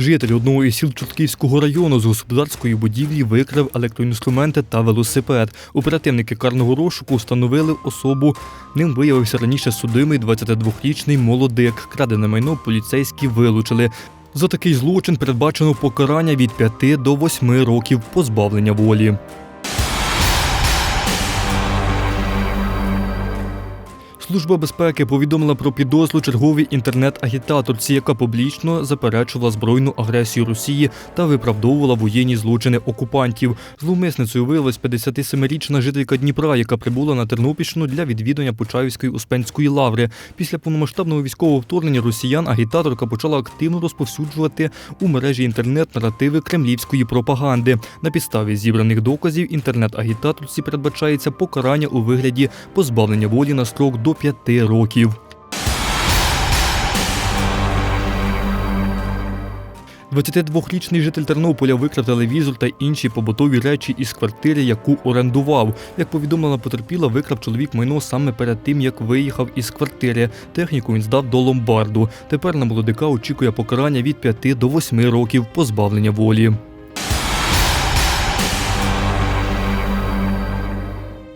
Житель одного із сіл Чортківського району з господарської будівлі викрав електроінструменти та велосипед. Оперативники карного розшуку встановили особу. Ним виявився раніше судимий 22-річний молодик. Крадене майно поліцейські вилучили. За такий злочин передбачено покарання від 5 до 8 років позбавлення волі. Служба безпеки повідомила про підозру черговій інтернет-агітаторці, яка публічно заперечувала збройну агресію Росії та виправдовувала воєнні злочини окупантів. Зловмисницею виявилась 57-річна жителька Дніпра, яка прибула на Тернопільщину для відвідування Почаївської Успенської лаври. Після повномасштабного військового вторгнення росіян агітаторка почала активно розповсюджувати у мережі інтернет наративи кремлівської пропаганди. На підставі зібраних доказів інтернет-агітаторці передбачається покарання у вигляді позбавлення волі на строк до 5 років. 22-річний житель Тернополя викрав телевізор та інші побутові речі із квартири, яку орендував. Як повідомила потерпіла, викрав чоловік майно саме перед тим, як виїхав із квартири. Техніку він здав до ломбарду. Тепер на молодика очікує покарання від 5 до 8 років позбавлення волі.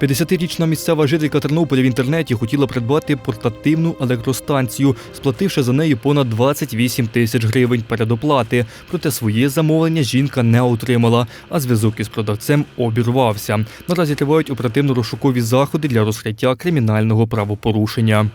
50-річна місцева жителька Тернополя в інтернеті хотіла придбати портативну електростанцію, сплативши за неї понад 28 тисяч гривень передоплати. Проте своє замовлення жінка не отримала, а зв'язок із продавцем обірвався. Наразі тривають оперативно-розшукові заходи для розкриття кримінального правопорушення.